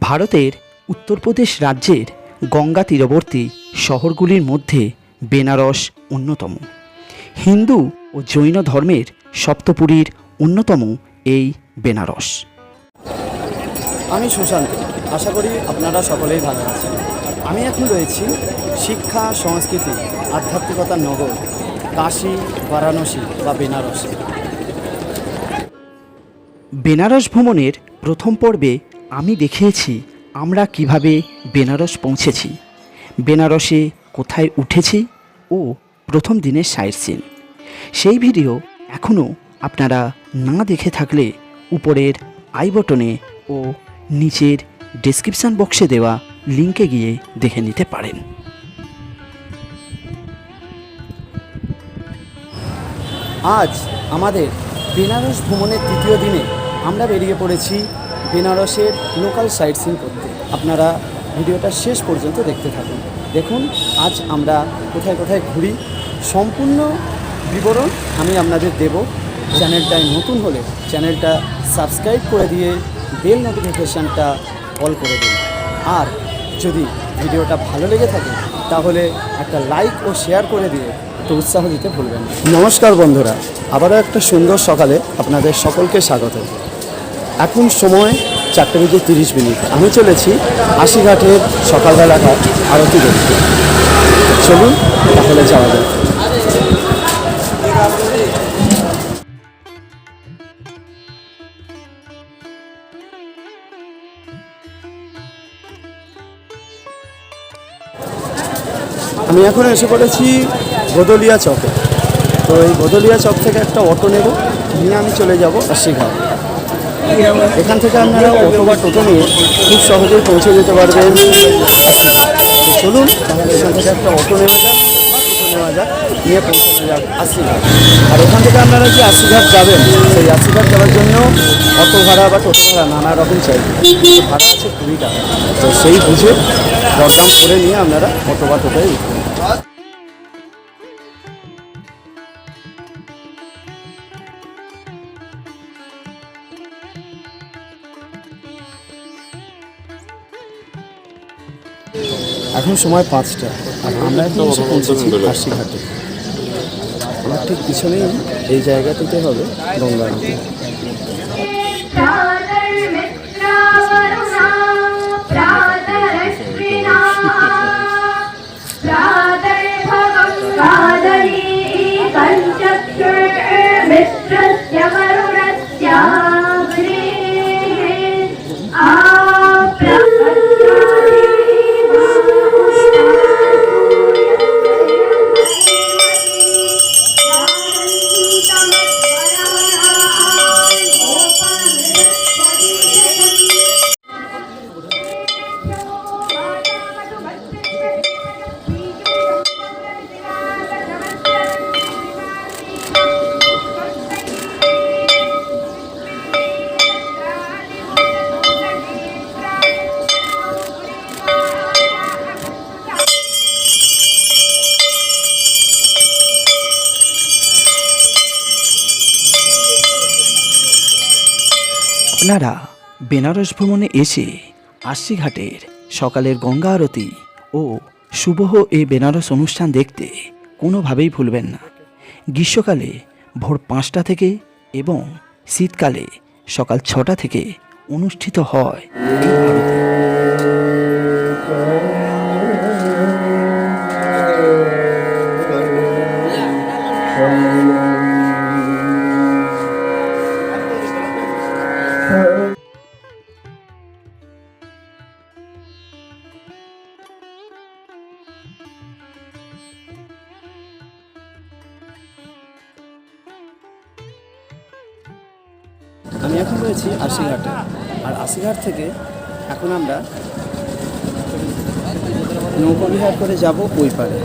ভারতের উত্তরপ্রদেশ রাজ্যের গঙ্গা তীরবর্তী শহরগুলির মধ্যে বেনারস অন্যতম। হিন্দু ও জৈন ধর্মের সপ্তপুরীর অন্যতম এই বেনারস। আমি সুশান্ত। আশা করি আপনারা সকলেই ভালো আছেন। আমি এখন রয়েছি শিক্ষা সংস্কৃতি আধ্যাত্মিকতার নগর কাশী বারাণসী বা বেনারস। বেনারস ভ্রমণের প্রথম পর্বে আমি দেখিয়েছি আমরা কীভাবে বেনারস পৌঁছেছি। বেনারসে কোথায় উঠেছি ও প্রথম দিনের সাইট সিন। সেই ভিডিও এখনও আপনারা না দেখে থাকলে উপরের আই বটনে ও নিচের ডেসক্রিপশান বক্সে দেওয়া লিঙ্কে গিয়ে দেখে নিতে পারেন। আজ আমাদের বেনারস ভ্রমণের তৃতীয় দিনে আমরা বেরিয়ে পড়েছি বেনারসের লোকাল সাইট সিন করতে। আপনারা ভিডিওটা শেষ পর্যন্ত দেখতে থাকুন। দেখুন, আজ আমরা কোথায় কোথায় ঘুরি। সম্পূর্ণ বিবরণ আমি আপনাদের দেব। চ্যানেলটায় নতুন হলে চ্যানেলটা সাবস্ক্রাইব করে দিয়ে বেল নোটিফিকেশানটা অল করে দিন। আর যদি ভিডিওটা ভালো লেগে থাকে, তাহলে একটা লাইক ও শেয়ার করে দিয়ে একটু উৎসাহ দিতে ভুলবেন নমস্কার বন্ধুরা, আবারও একটা সুন্দর সকালে আপনাদের সকলকে স্বাগত। এখন সময় চারটে বেজে তিরিশ মিনিট। আমি চলেছি আশিঘাটের সকালবেলাকার আরতি দেখতে। চলুন, তাহলে যাওয়া যাক। আমি এখন এসে পড়েছি গোদলিয়া চকে। তো এই গোদলিয়া চক থেকে একটা অটো নেব, নিয়ে আমি চলে যাব আশিঘাট। এখান থেকে আপনারা অটো বা টোটো নিয়ে খুব সহজেই পৌঁছে যেতে পারবেন। চলুন, তাহলে এখান থেকে একটা অটো নেওয়া যাক নিয়ে পৌঁছানো আর এখান থেকে আপনারা যে আশিঘাট যাবেন, সেই আশিঘাট যাওয়ার জন্য অটো ভাড়া বা টোটো ভাড়া নানা রকম চাই। ভাড়া আছে কুড়ি টাকা। তো সেই বুঝে দরদাম করে নিয়ে আপনারা অটো বা টোটোয় এখন সময় পাঁচটা। আর আমরা এখন এসে পৌঁছেছি ফাঁসিঘাটে আমার ঠিক পিছনেই এই জায়গাটিতে হবে গঙ্গা বেনারস ভ্রমণে এসে আশিঘাটের সকালের গঙ্গা আরতি ও শুভহ এই বেনারস অনুষ্ঠান দেখতে কোনোভাবেই ভুলবেন না। গ্রীষ্মকালে ভোর পাঁচটা থেকে এবং শীতকালে সকাল ছটা থেকে অনুষ্ঠিত হয় এই আরতি। আমি এখন রয়েছি আশিঘাটে আর আশিঘাট থেকে এখন আমরা নৌকবিহার করে যাব ওই পারে।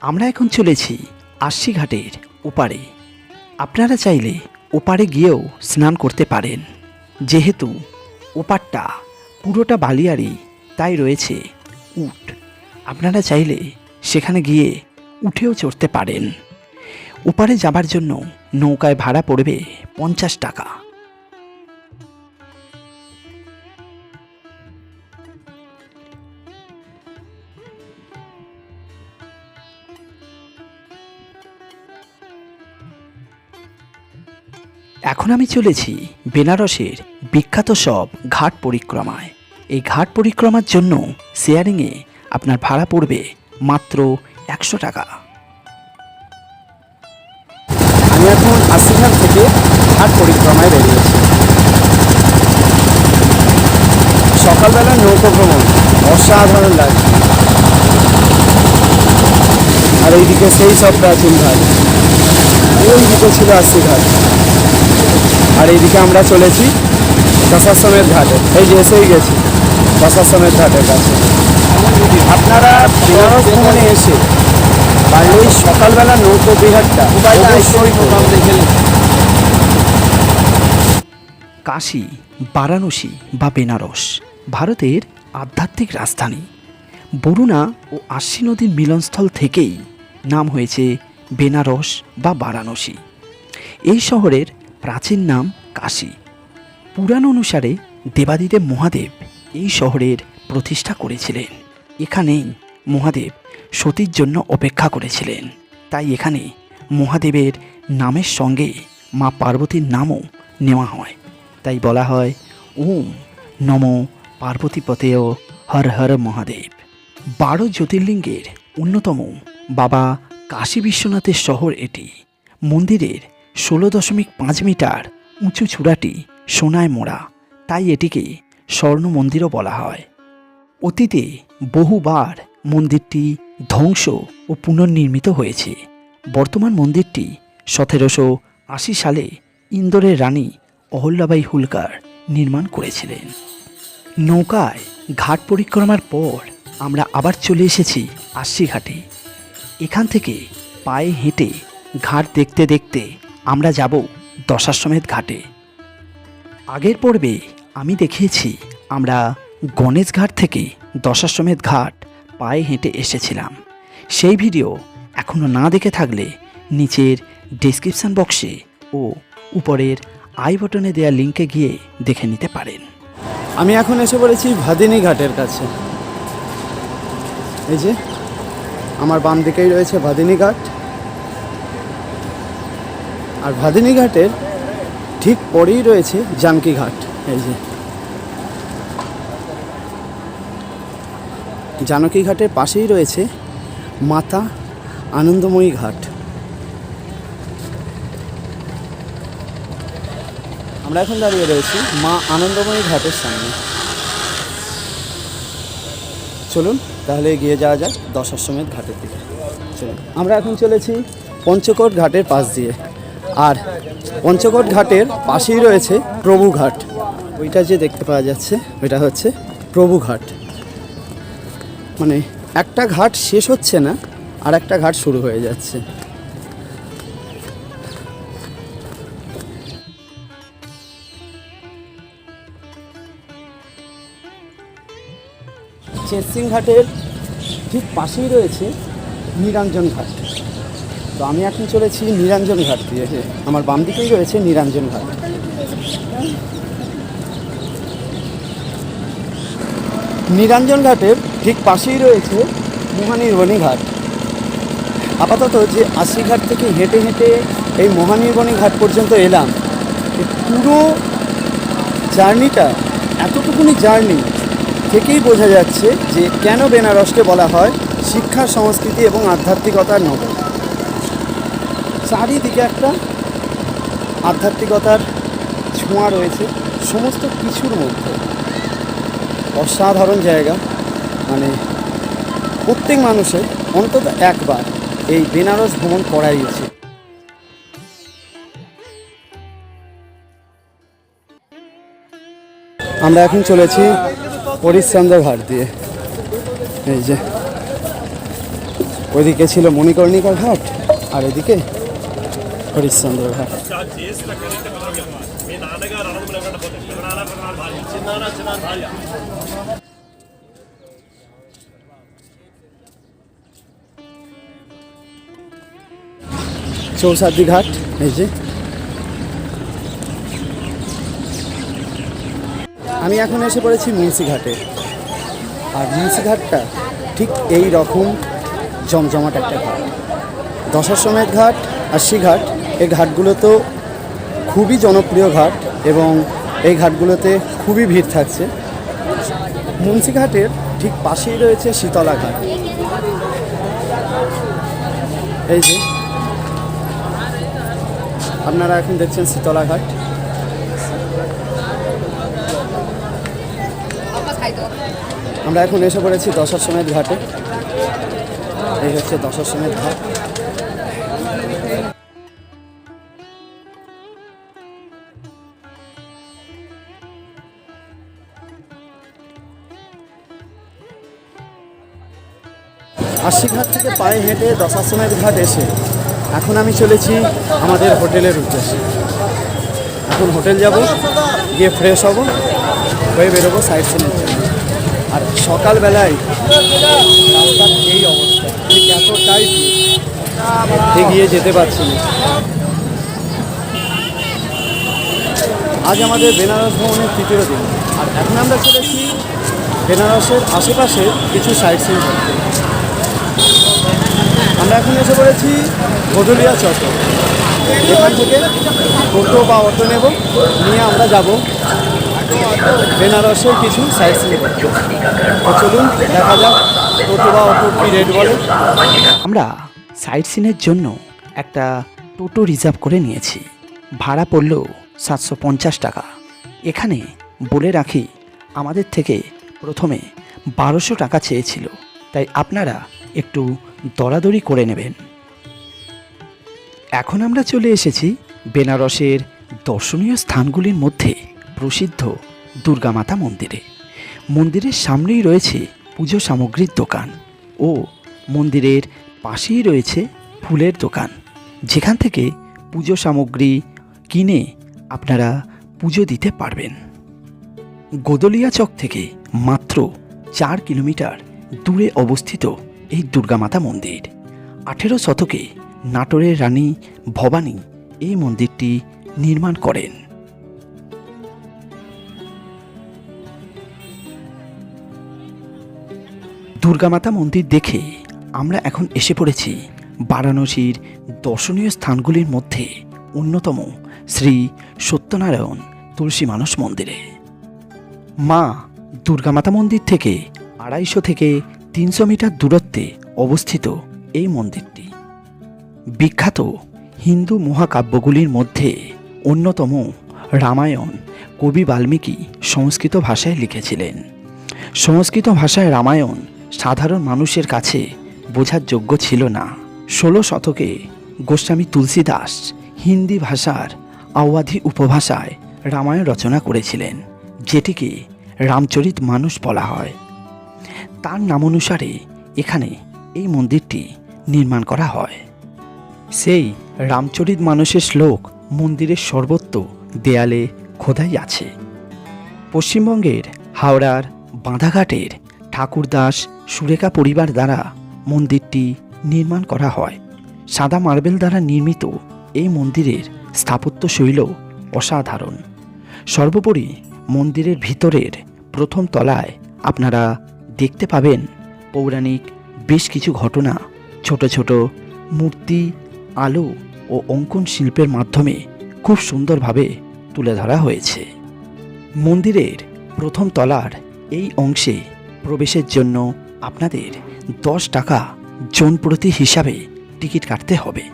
আমরা এখন চলেছি আশি ঘাটের ওপারে। আপনারা চাইলে ওপারে গিয়েও স্নান করতে পারেন। যেহেতু ওপারটা পুরোটা বালিয়ারি তাই রয়েছে উট। আপনারা চাইলে সেখানে গিয়ে উঠেও চড়তে পারেন। ওপারে যাবার জন্য নৌকায় ভাড়া পড়বে পঞ্চাশ টাকা। এখন আমি চলেছি বেনারসের বিখ্যাত সব ঘাট পরিক্রমায়। এই ঘাট পরিক্রমার জন্য শেয়ারিংয়ে আপনার ভাড়া পড়বে মাত্র একশো টাকা। ঘাট পরিক্রমায় বেরিয়েছি। সকালবেলা নৌকো ভ্রমণ অসাধারণ লাগছে আর এইদিকে সেই সব প্রাচীন ঘাট। ওই দিকে ছিল আশি ঘাট। আর এইদিকে আমরা চলেছি দশাশ্রমের ঘাটে। এই যে এসেই গেছি দশাশ্রমের ঘাটের কাছে। আপনারা বেনারস ভ্রমণে এসে পারলে ওই সকালবেলা নৌকো বিহারটা অবশ্যই করবেন। কাশী, বারাণসী বা বেনারস, ভারতের আধ্যাত্মিক রাজধানী। বরুণা ও আশি নদীর মিলনস্থল থেকেই নাম হয়েছে বেনারস বা বারাণসী। এই শহরের প্রাচীন নাম কাশী। পুরাণ অনুসারে দেবাদিদেব মহাদেব এই শহরের প্রতিষ্ঠা করেছিলেন। এখানেই মহাদেব সতীর জন্য অপেক্ষা করেছিলেন। তাই এখানে মহাদেবের নামের সঙ্গে মা পার্বতীর নামও নেওয়া হয়। তাই বলা হয়, ওম নম পার্বতীপতেও হর হর মহাদেব। বারো জ্যোতির্লিঙ্গের অন্যতম বাবা কাশী বিশ্বনাথের শহর এটি। মন্দিরের ষোলো দশমিক পাঁচ মিটার উঁচু চূড়াটি সোনায় মোড়া, তাই এটিকে স্বর্ণ মন্দিরও বলা হয়। অতীতে বহুবার মন্দিরটি ধ্বংস ও পুনর্নির্মিত হয়েছে। বর্তমান মন্দিরটি সতেরোশো আশি সালে ইন্দোরের রানী অহল্যাবাই হুলকার নির্মাণ করেছিলেন। নৌকায় ঘাট পরিক্রমার পর আমরা আবার চলে এসেছি আশি ঘাটে এখান থেকে পায়ে হেঁটে ঘাট দেখতে দেখতে আমরা যাব দশাশ্বমেধ ঘাটে। আগের পর্বে আমি দেখিয়েছি আমরা গণেশ ঘাট থেকে দশাশ্বমেধ ঘাট পায়ে হেঁটে এসেছিলাম। সেই ভিডিও এখনও না দেখে থাকলে নিচের ডেসক্রিপশন বক্সে ও উপরের আই বটনে দেওয়া লিঙ্কে গিয়ে দেখে নিতে পারেন। আমি এখন এসে পড়েছি ভাদিনী ঘাটের কাছে। এই যে, আমার বাম দিকেই রয়েছে ভাদিনী ঘাট। আর ভাদিনী ঘাটের ঠিক পরেই রয়েছে জানকী ঘাট। এই যে। জানকী ঘাটের পাশেই রয়েছে মাতা আনন্দময়ী ঘাট। আমরা এখন দাঁড়িয়ে রয়েছি মা আনন্দময়ী ঘাটের সামনে। চলুন, তাহলে এগিয়ে যাওয়া যাক দশাশ্বমেধ ঘাটের দিকে। চলুন, আমরা এখন চলেছি পঞ্চকোট ঘাটের পাশ দিয়ে। আর পঞ্চকোট ঘাটের পাশেই রয়েছে প্রভু ঘাট। ওইটা যে দেখতে পাওয়া যাচ্ছে, ওইটা হচ্ছে প্রভু ঘাট। মানে একটা ঘাট শেষ হচ্ছে না আর একটা ঘাট শুরু হয়ে যাচ্ছে। চেসিং ঘাটের ঠিক পাশেই রয়েছে নিরঞ্জন ঘাট। তো আমি এখন চলেছি নিরঞ্জন ঘাট দিয়ে। আমার বাম দিকেই রয়েছে নিরঞ্জন ঘাট। নিরঞ্জন ঘাটের ঠিক পাশেই রয়েছে মহানির্বণী ঘাট। আপাতত যে ঘাট থেকে হেঁটে হেঁটে এই মহানির্বণী ঘাট পর্যন্ত এলাম পুরো জার্নিটা, এতটুকুনি জার্নি থেকেই বোঝা যাচ্ছে যে কেন বেনারসকে বলা হয় শিক্ষা, সংস্কৃতি এবং আধ্যাত্মিকতার নগর। চারিদিকে একটা আধ্যাত্মিকতার ছোঁয়া রয়েছে সমস্ত কিছুর মধ্যে। অসাধারণ জায়গা মানে প্রত্যেক মানুষের অন্তত একবার এই বেনারস ভ্রমণ করাই উচিত আমরা এখন চলেছি হরিশ্চন্দ্র ঘাট দিয়ে। এই যে, ওইদিকে ছিল মণিকর্ণিকা ঘাট আর এদিকে হরিশ্চন্দ্র ঘাট চৌসাদ্দি ঘাট, এই যে। আমি এখন এসে পড়েছি মুন্সি ঘাটে। আর মুন্সি ঘাটটা ঠিক এই রকম জমজমাট একটা ঘাট। দশাশ্বমেধ ঘাট আশি ঘাট এই ঘাটগুলো তো খুবই জনপ্রিয় ঘাট এবং এই ঘাটগুলোতে খুবই ভিড় থাকছে। মুন্সিঘাটের ঠিক পাশেই রয়েছে শীতলা ঘাট। এই যে, আপনারা এখন দেখছেন শীতলা ঘাট। আমরা এখন এসে পড়েছি দশার সমেত ঘাটে। এই হচ্ছে দশার সমেত ঘাট। আশিঘাট থেকে পায়ে হেঁটে দশাশ্রমের ঘাট এসে এখন আমি চলেছি আমাদের হোটেলের উদ্দেশ্যে। এখন হোটেল যাব, গিয়ে ফ্রেশ হব, হয়ে বেরোবো সাইড সিনের জন্য সকালবেলায় রাস্তার এই অবস্থা। ঠিক এতটাই এগিয়ে যেতে পারছি না। আজ আমাদের বেনারস ভ্রমণের তৃতীয় দিন। আর এখন আমরা চলেছি বেনারসের আশেপাশে কিছু সাইট সিন আমরা এখন এসে পড়েছি গদলিয়া চত্বর। এখান থেকে টোটো বা অটো নেব, নিয়ে আমরা যাব বেনারসের কিছু সাইট সিন চলুন, দেখা যাক টোটো বা অটো কী রেট বলে। আমরা সাইট সিনের জন্য একটা টোটো রিজার্ভ করে নিয়েছি। ভাড়া পড়ল সাতশো পঞ্চাশ টাকা। এখানে বলে রাখি, আমাদের থেকে প্রথমে বারোশো টাকা চেয়েছিল। তাই আপনারা একটু দরাদরি করে নেবেন। এখন আমরা চলে এসেছি বেনারসের দর্শনীয় স্থানগুলির মধ্যে প্রসিদ্ধ দুর্গামাতা মন্দিরে। মন্দিরের সামনেই রয়েছে পুজো সামগ্রীর দোকান ও মন্দিরের পাশেই রয়েছে ফুলের দোকান। যেখান থেকে পুজো সামগ্রী কিনে আপনারা পুজো দিতে পারবেন। গোদলিয়া চক থেকে মাত্র চার কিলোমিটার দূরে অবস্থিত এই দুর্গামাতা মন্দির। আঠেরো শতকে নাটোরের রানী ভবানী এই মন্দিরটি নির্মাণ করেন। দুর্গামাতা মন্দির দেখে আমরা এখন এসে পড়েছি বারাণসীর দর্শনীয় স্থানগুলির মধ্যে অন্যতম শ্রী সত্যনারায়ণ তুলসী মানস মন্দিরে। মা দুর্গামাতা মন্দির থেকে আড়াইশো থেকে তিনশো মিটার দূরত্বে অবস্থিত এই মন্দিরটি। বিখ্যাত হিন্দু মহাকাব্যগুলির মধ্যে অন্যতম রামায়ণ কবি বাল্মীকি সংস্কৃত ভাষায় লিখেছিলেন। সংস্কৃত ভাষায় রামায়ণ সাধারণ মানুষের কাছে বোঝার যোগ্য ছিল না। ষোলো শতকে গোস্বামী তুলসীদাস হিন্দি ভাষার আওয়াধি উপভাষায় রামায়ণ রচনা করেছিলেন, যেটিকে রামচরিত মানুষ বলা হয়। তার নামানুসারে এখানে এই মন্দিরটি নির্মাণ করা হয়। সেই রামচরিত মানুষের শ্লোক মন্দিরের সর্বত্র দেয়ালে খোদাই আছে। পশ্চিমবঙ্গের হাওড়ার বাঁধাঘাটের ঠাকুরদাস, সুরেখা পরিবার দ্বারা মন্দিরটি নির্মাণ করা হয়। সাদা মার্বেল দ্বারা নির্মিত এই মন্দিরের স্থাপত্য শৈল অসাধারণ। সর্বোপরি মন্দিরের ভিতরের প্রথম তলায় আপনারা দেখতে পাবেন পৌরাণিক বেশ কিছু ঘটনা। ছোট ছোট মূর্তি, আলো ও অঙ্কন শিল্পের মাধ্যমে খুব সুন্দরভাবে তুলে ধরা হয়েছে। মন্দিরের প্রথম তলার এই অংশে প্রবেশের জন্য আপনাদের দশ টাকা জন প্রতি হিসাবে টিকিট কাটতে হবে।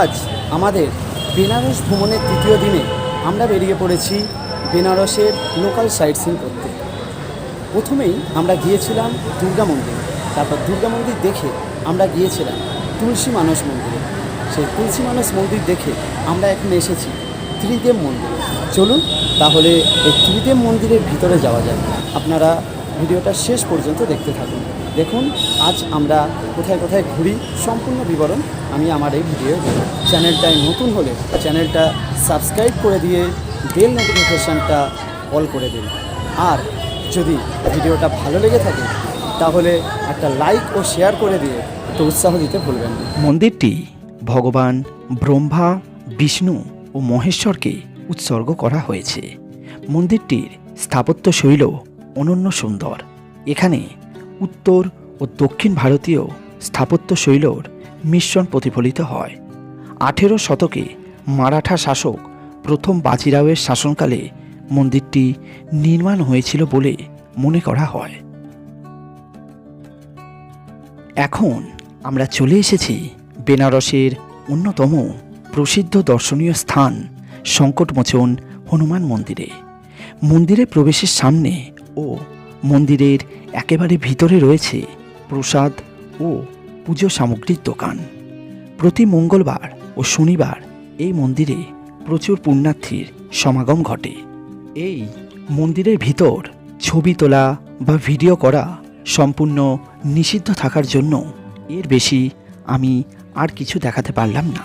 আজ আমাদের বেনারস ভ্রমণের তৃতীয় দিনে আমরা বেরিয়ে পড়েছি বেনারসের লোকাল সাইট সিন করতে। প্রথমেই আমরা গিয়েছিলাম দুর্গা মন্দির। তারপর দুর্গা মন্দির দেখে আমরা গিয়েছিলাম তুলসী মানস মন্দিরে। সেই তুলসী মানস মন্দির দেখে আমরা এখন এসেছি ত্রিদেব মন্দিরে। চলুন তাহলে এই ত্রিদেব মন্দিরের ভিতরে যাওয়া যাক। আপনারা ভিডিওটা শেষ পর্যন্ত দেখতে থাকুন। দেখুন, আজ আমরা কোথায় কোথায় ঘুরি, সম্পূর্ণ বিবরণ আমি আমার এই ভিডিও চ্যানেলটায় নতুন হলে চ্যানেলটা সাবস্ক্রাইব করে দিয়ে বেল নোটিফিকেশানটা অল করে দিন। আর যদি ভিডিওটা ভালো লেগে থাকে, তাহলে একটা লাইক ও শেয়ার করে দিয়ে একটু উৎসাহ দিতে ভুলবেন মন্দিরটি ভগবান ব্রহ্মা, বিষ্ণু ও মহেশ্বরকে উৎসর্গ করা হয়েছে। মন্দিরটির স্থাপত্য শৈল অনন্য সুন্দর। এখানে উত্তর ও দক্ষিণ ভারতীয় স্থাপত্য শৈলর মিশ্রণ প্রতিফলিত হয়। আঠেরো শতকে মারাঠা শাসক প্রথম বাজিরাওয়ের শাসনকালে মন্দিরটি নির্মাণ হয়েছিল বলে মনে করা হয়। এখন আমরা চলে এসেছি বেনারসের অন্যতম প্রসিদ্ধ দর্শনীয় স্থান, সংকটমোচন হনুমান মন্দিরে। মন্দিরে প্রবেশের সামনে ও মন্দিরের একেবারে ভিতরে রয়েছে প্রসাদ ও পুজো সামগ্রীর দোকান। প্রতি মঙ্গলবার ও শনিবার এই মন্দিরে প্রচুর পুণ্যার্থীর সমাগম ঘটে। এই মন্দিরের ভিতর ছবি তোলা বা ভিডিও করা সম্পূর্ণ নিষিদ্ধ থাকার জন্য এর বেশি আমি আর কিছু দেখাতে পারলাম না।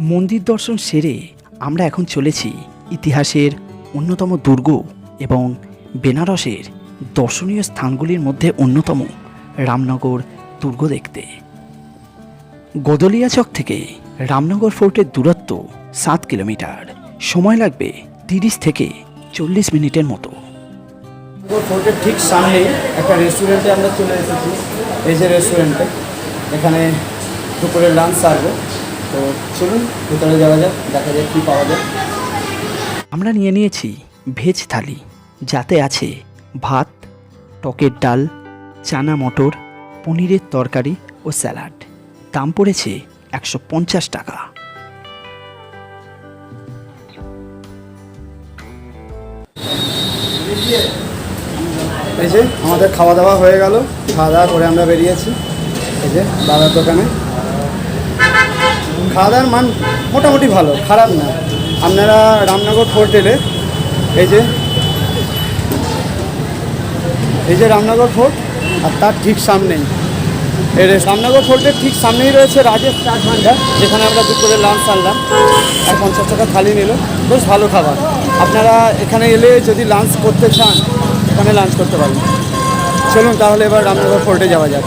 মন্দির দর্শন সেরে আমরা এখন চলেছি ইতিহাসের অন্যতম দুর্গ এবং বেনারসের দর্শনীয় স্থানগুলির মধ্যে অন্যতম রামনগর দুর্গ দেখতে। গদলিয়া চক থেকে রামনগর ফোর্টের দূরত্ব সাত কিলোমিটার। সময় লাগবে তিরিশ থেকে চল্লিশ মিনিটের মতো। ফোর্টের ঠিক সামনেই একটা রেস্টুরেন্টে আমরা চলে এসেছি। এই যে রেস্টুরেন্টে এখানে দুপুরে লাঞ্চ সারবো তো চলুন ভিতরে যাওয়া যাক দেখা যাক কী পাওয়া যায়। আমরা নিয়ে নিয়েছি ভেজ থালি যাতে আছে ভাত টকের ডাল চানা মটর পনিরের তরকারি ও স্যালাড। দাম পড়েছে একশো পঞ্চাশ টাকা। এই যে আমাদের খাওয়া দাওয়া হয়ে গেল খাওয়া দাওয়া করে আমরা বেরিয়েছি। এই যে দাদার দোকানে। খাওয়া দাওয়ার মান মোটামুটি ভালো, খারাপ না। আপনারা রামনগর ফোর্ট এলে এই যে এই যে রামনগর ফোর্ট আর তার ঠিক সামনেই। রামনগর ফোর্টের ঠিক সামনেই রয়েছে রাজেশ চাট ভান্ডার, যেখানে আমরা দুপুরে লাঞ্চ আনলাম। আর পঞ্চাশ টাকা থালি নিল। বেশ ভালো খাবার। আপনারা এখানে এলে যদি লাঞ্চ করতে চান এখানে লাঞ্চ করতে পারবেন। চলুন তাহলে এবার রামনগর ফোর্টে যাওয়া যাক।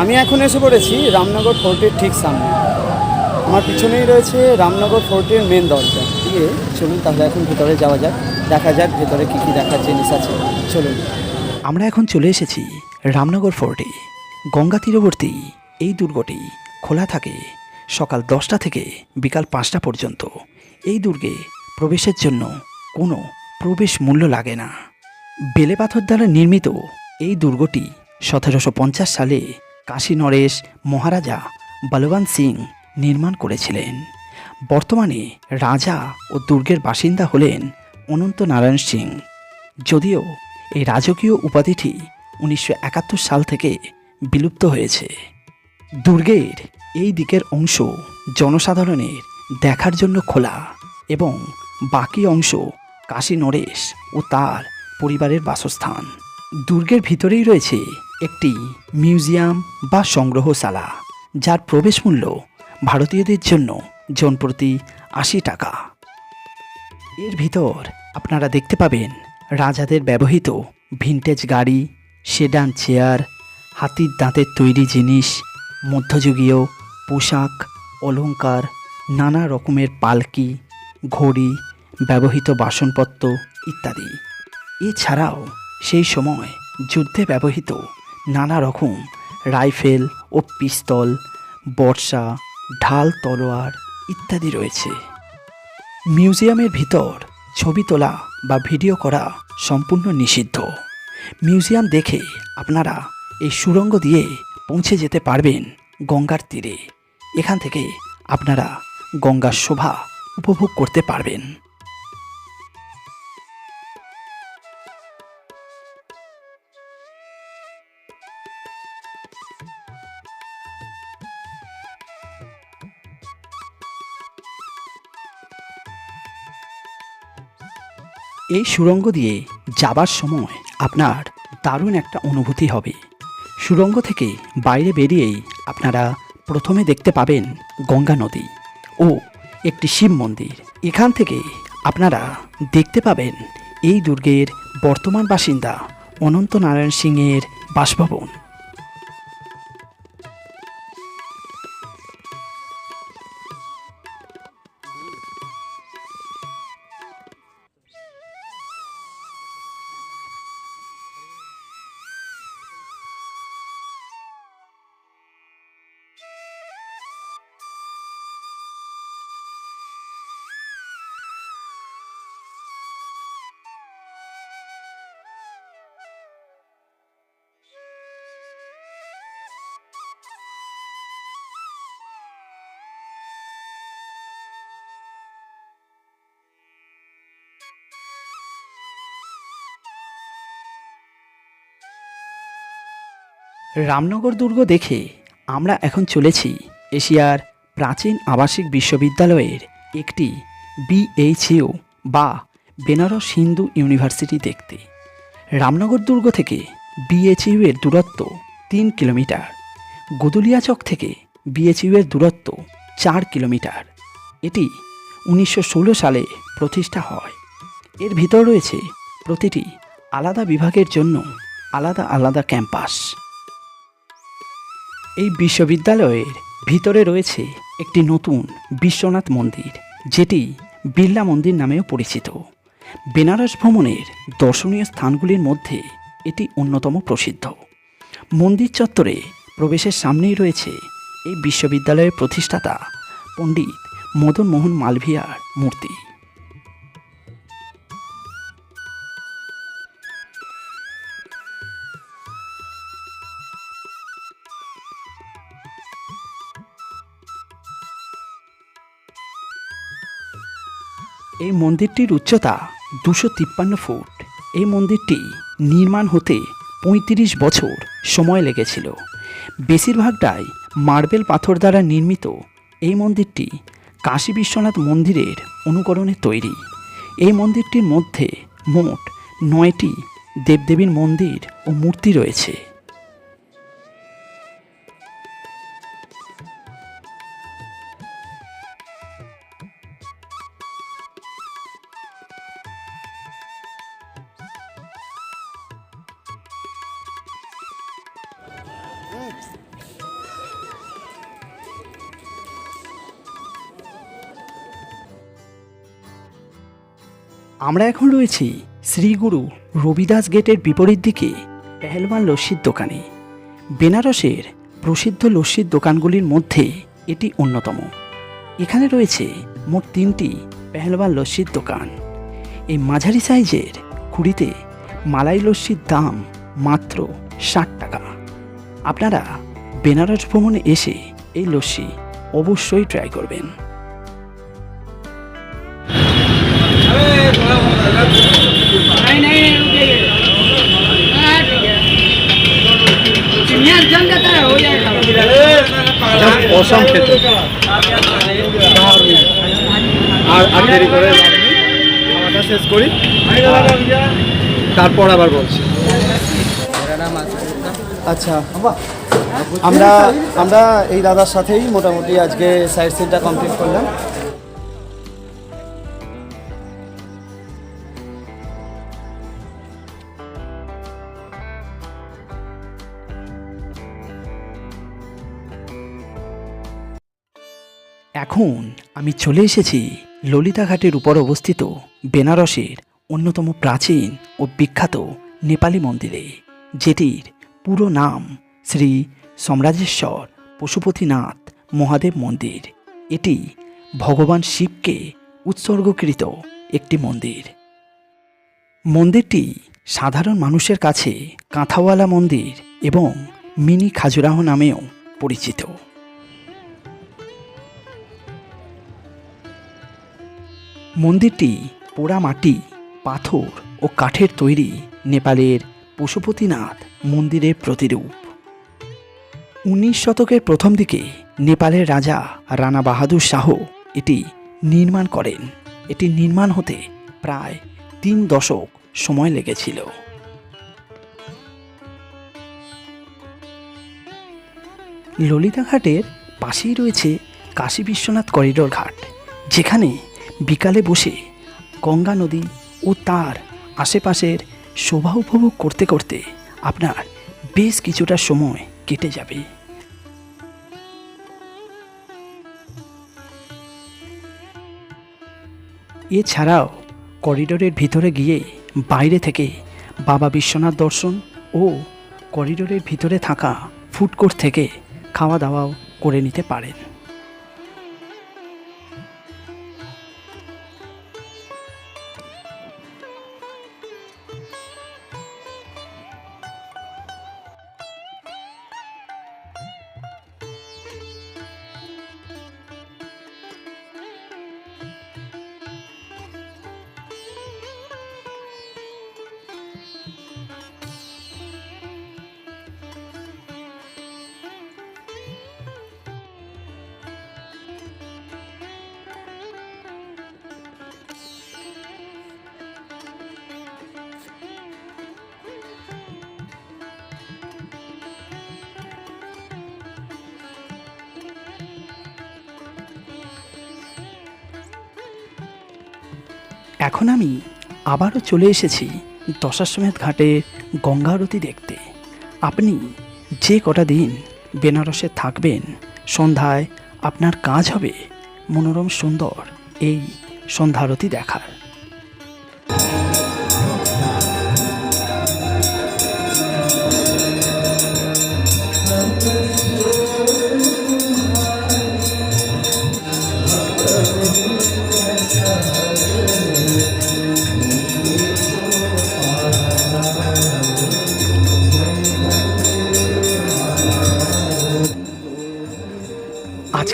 আমি এখন এসে পড়েছি রামনগর ফোর্টের ঠিক সামনে। আমার পিছনেই রয়েছে রামনগর ফোর্টের মেন দরজা। দিয়ে চলুন তাহলে এখন ভিতরে যাওয়া যাক। দেখা যাক ভেতরে কী কী দেখার জিনিস আছে। চলুন। আমরা এখন চলে এসেছি রামনগর ফোর্টে। গঙ্গা তীরবর্তী এই দুর্গটি খোলা থাকে সকাল দশটা থেকে বিকাল পাঁচটা পর্যন্ত। এই দুর্গে প্রবেশের জন্য কোনো প্রবেশ মূল্য লাগে না। বেলে পাথর দ্বারা নির্মিত এই দুর্গটি সতেরোশো পঞ্চাশ সালে কাশী নরেশ মহারাজা বলবান সিং নির্মাণ করেছিলেন। বর্তমানে রাজা ও দুর্গের বাসিন্দা হলেন অনন্ত নারায়ণ সিং। যদিও এই রাজকীয় উপাধিটি উনিশশো একাত্তর সাল থেকে বিলুপ্ত হয়েছে। দুর্গের এই দিকের অংশ জনসাধারণের দেখার জন্য খোলা এবং বাকি অংশ কাশী নরেশ ও তার পরিবারের বাসস্থান। দুর্গের ভিতরেই রয়েছে একটি মিউজিয়াম বা সংগ্রহশালা, যার প্রবেশ মূল্য ভারতীয়দের জন্য জনপ্রতি আশি টাকা। এর ভিতর আপনারা দেখতে পাবেন রাজাদের ব্যবহৃত ভিনটেজ গাড়ি সেডান চেয়ার হাতির দাঁতের তৈরি জিনিস, মধ্যযুগীয় পোশাক, অলংকার, নানা রকমের পালকি, ঘড়ি, ব্যবহৃত বাসনপত্র ইত্যাদি। এছাড়াও সেই সময় যুদ্ধে ব্যবহৃত নানা রকম রাইফেল ও পিস্তল, বর্ষা, ঢাল তলোয়ার ইত্যাদি রয়েছে। মিউজিয়ামের ভিতর ছবি তোলা বা ভিডিও করা সম্পূর্ণ নিষিদ্ধ। মিউজিয়াম দেখে আপনারা এই সুরঙ্গ দিয়ে পৌঁছে যেতে পারবেন গঙ্গার তীরে। এখান থেকে আপনারা গঙ্গার শোভা উপভোগ করতে পারবেন। এই সুরঙ্গ দিয়ে যাবার সময় আপনার দারুণ একটা অনুভূতি হবে। সুরঙ্গ থেকে বাইরে বেরিয়েই আপনারা প্রথমে দেখতে পাবেন গঙ্গা নদী ও একটি শিব মন্দির। এখান থেকে আপনারা দেখতে পাবেন এই দুর্গের বর্তমান বাসিন্দা অনন্ত নারায়ণ সিংয়ের বাসভবন। রামনগর দুর্গ দেখে আমরা এখন চলেছি এশিয়ার প্রাচীন আবাসিক বিশ্ববিদ্যালয়ের একটি বিএইচইউ বা বেনারস হিন্দু ইউনিভার্সিটি দেখতে। রামনগর দুর্গ থেকে বিএইচইউ এর দূরত্ব তিন কিলোমিটার। গদুলিয়াচক থেকে বিএইচইউ এর দূরত্ব চার কিলোমিটার। এটি উনিশশো ষোলো সালে প্রতিষ্ঠা হয়। এর ভিতর রয়েছে প্রতিটি আলাদা বিভাগের জন্য আলাদা আলাদা ক্যাম্পাস। এই বিশ্ববিদ্যালয়ের ভিতরে রয়েছে একটি নতুন বিশ্বনাথ মন্দির, যেটি বিড়লা মন্দির নামেও পরিচিত। বেনারস ভ্রমণের দর্শনীয় স্থানগুলির মধ্যে এটি অন্যতম প্রসিদ্ধ। মন্দির চত্বরে প্রবেশের সামনেই রয়েছে এই বিশ্ববিদ্যালয়ের প্রতিষ্ঠাতা পণ্ডিত মদন মোহন মালভিয়ার মূর্তি। এই মন্দিরটির উচ্চতা দুশো তিপ্পান্ন ফুট। এই মন্দিরটি নির্মাণ হতে পঁয়ত্রিশ বছর সময় লেগেছিল। বেশিরভাগটাই মার্বেল পাথর দ্বারা নির্মিত। এই মন্দিরটি কাশী বিশ্বনাথ মন্দিরের অনুকরণে তৈরি। এই মন্দিরটির মধ্যে মোট নয়টি দেবদেবীর মন্দির ও মূর্তি রয়েছে। আমরা এখন রয়েছি শ্রীগুরু রবিদাস গেটের বিপরীত দিকে পেহেলওয়ান লস্যির দোকানে। বেনারসের প্রসিদ্ধ লস্যির দোকানগুলির মধ্যে এটি অন্যতম। এখানে রয়েছে মোট তিনটি পেহেলওয়ান লস্যির দোকান। এই মাঝারি সাইজের কুড়িতে মালাই লস্যির দাম মাত্র ষাট টাকা। আপনারা বেনারস ভ্রমণে এসে এই লস্যি অবশ্যই ট্রাই করবেন। অসম শেষ করি তারপর আবার বলছি আচ্ছা আমরা আমরা এই দাদার সাথেই মোটামুটি আজকে সাইড সিনটা কমপ্লিট করলাম। এখন আমি চলে এসেছি ললিতাঘাটের উপর অবস্থিত বেনারসের অন্যতম প্রাচীন ও বিখ্যাত নেপালি মন্দিরে, যেটির পুরো নাম শ্রী সম্রাজেশ্বর পশুপতিনাথ মহাদেব মন্দির। এটি ভগবান শিবকে উৎসর্গকৃত একটি মন্দির। মন্দিরটি সাধারণ মানুষের কাছে কাঁথাওয়ালা মন্দির এবং মিনি খাজুরাহ নামেও পরিচিত। মন্দিরটি পোড়া মাটি, পাথর ও কাঠের তৈরি নেপালের পশুপতিনাথ মন্দিরের প্রতিরূপ। উনিশ শতকের প্রথম দিকে নেপালের রাজা রানা বাহাদুর শাহ এটি নির্মাণ করেন। এটি নির্মাণ হতে প্রায় তিন দশক সময় লেগেছিল। ললিতাঘাটের পাশেই রয়েছে কাশী বিশ্বনাথ করিডোর ঘাট, যেখানে বিকালে বসে গঙ্গা নদী ও তার আশেপাশের শোভা উপভোগ করতে করতে আপনার বেশ কিছুটা সময় কেটে যাবে। এছাড়াও করিডোরের ভিতরে গিয়ে বাইরে থেকে বাবা বিশ্বনাথ দর্শন ও করিডোরের ভিতরে থাকা ফুড কোর্ট থেকে খাওয়া দাওয়াও করে নিতে পারেন। এখন আমি আবারও চলে এসেছি দশাশ্বমেধ ঘাটে গঙ্গা আরতি দেখতে। আপনি যে কটা দিন বেনারসে থাকবেন, সন্ধ্যায় আপনার কাজ হবে মনোরম সুন্দর এই সন্ধ্যারতি দেখার।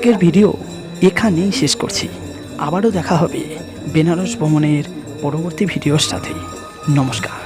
আজকের ভিডিও এখানেই শেষ করছি। আবারও দেখা হবে বেনারস ভ্রমণের পরবর্তী ভিডিওর সাথে নমস্কার।